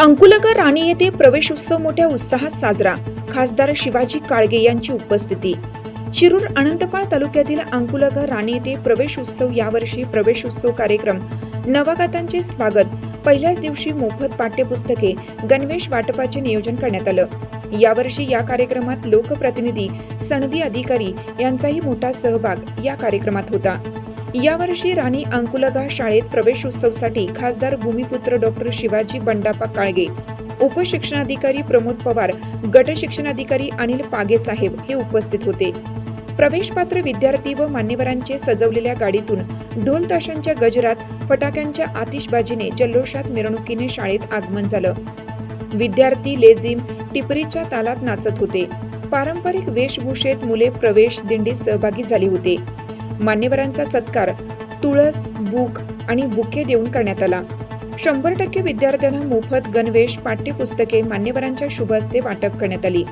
अंकुलकर राणी येथे प्रवेश उत्सव मोठ्या उत्साहात साजरा. खासदार शिवाजी काळगे यांची उपस्थिती. शिरूर अनंतपाळ तालुक्यातील अंकुलकर राणी येथे प्रवेश उत्सव यावर्षी प्रवेश उत्सव कार्यक्रम. नवागतांचे स्वागत. पहिल्याच दिवशी मोफत पाठ्यपुस्तके गणवेश वाटपाचे नियोजन करण्यात आलं. यावर्षी या कार्यक्रमात लोकप्रतिनिधी सनदी अधिकारी यांचाही मोठा सहभाग या कार्यक्रमात होता. यावर्षी राणी अंकुलगा शाळेत प्रवेश उत्सवसाठी खासदार भूमिपुत्र डॉक्टर शिवाजी बंडापा काळगे उपशिक्षणाधिकारी प्रमोद पवार गट शिक्षणाधिकारी अनिल पागे साहेब हे उपस्थित होते. प्रवेशपात्र विद्यार्थी व मान्यवरांचे सजवलेल्या गाडीतून ढोल ताशांच्या गजरात फटाक्यांच्या आतिषबाजीने जल्लोषात मिरवणुकीने शाळेत आगमन झालं. विद्यार्थी लेझिम टिपरीच्या तालात नाचत होते. पारंपरिक वेशभूषेत मुले प्रवेश दिंडीत सहभागी झाली होते. मान्यवरांचा सत्कार तुळस बुक आणि बुके देऊन करण्यात आला. शंभर टक्के विद्यार्थ्यांना मोफत गणवेश पाठ्यपुस्तके मान्यवरांच्या शुभ हस्ते वाटप करण्यात आली.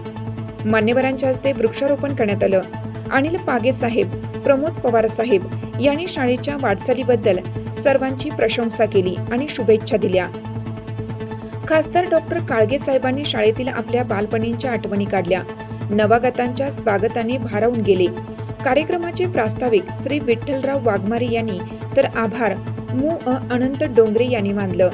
मान्यवरांच्या हस्ते वृक्षारोपण करण्यात आलं. अनिल पागे साहेब प्रमोद पवार साहेब यांनी शाळेच्या वाटचालीबद्दल सर्वांची प्रशंसा केली आणि शुभेच्छा दिल्या. खासदार डॉक्टर काळगे साहेबांनी शाळेतील आपल्या बालपणींच्या आठवणी काढल्या. नवागतांच्या स्वागताने भारावून गेले. कार्यक्रमाचे प्रास्ताविक श्री विठ्ठलराव वाघमारे यांनी तर आभार. मु. अ. अनंत डोंगरे यांनी मानलं.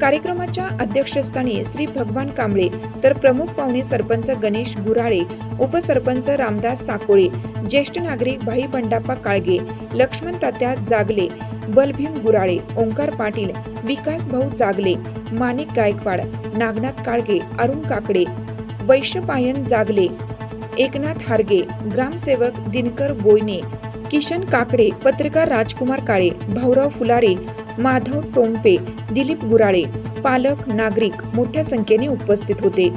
कार्यक्रमाच्या अध्यक्षस्थानी श्री भगवान कांबळे तर प्रमुख पाहुणे सरपंच गणेश गुराळे उपसरपंच रामदास साकोळे ज्येष्ठ नागरिक भाई बंडाप्पा काळगे लक्ष्मण तात्या जागले बलभीम गुराळे ओंकार पाटील विकास भाऊ जागले माणिक गायकवाड नागनाथ काळगे अरुण काकडे वैश्यपायन जागले एकनाथ हारगे ग्रामसेवक दिनकर बोयने किशन काकडे पत्रकार राजकुमार काळे भाऊराव फुलारे माधव टोंपे दिलीप गुराळे पालक नागरिक मोठ्या संख्येने उपस्थित होते.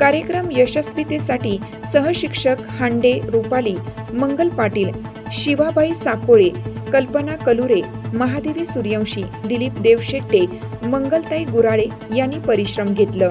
कार्यक्रम यशस्वीतेसाठी सहशिक्षक हांडे रुपाली मंगल पाटील शिवाबाई साकोळे कल्पना कलुरे महादेवी सूर्यवंशी दिलीप देवशेट्टे मंगलताई गुराळे यांनी परिश्रम घेतलं.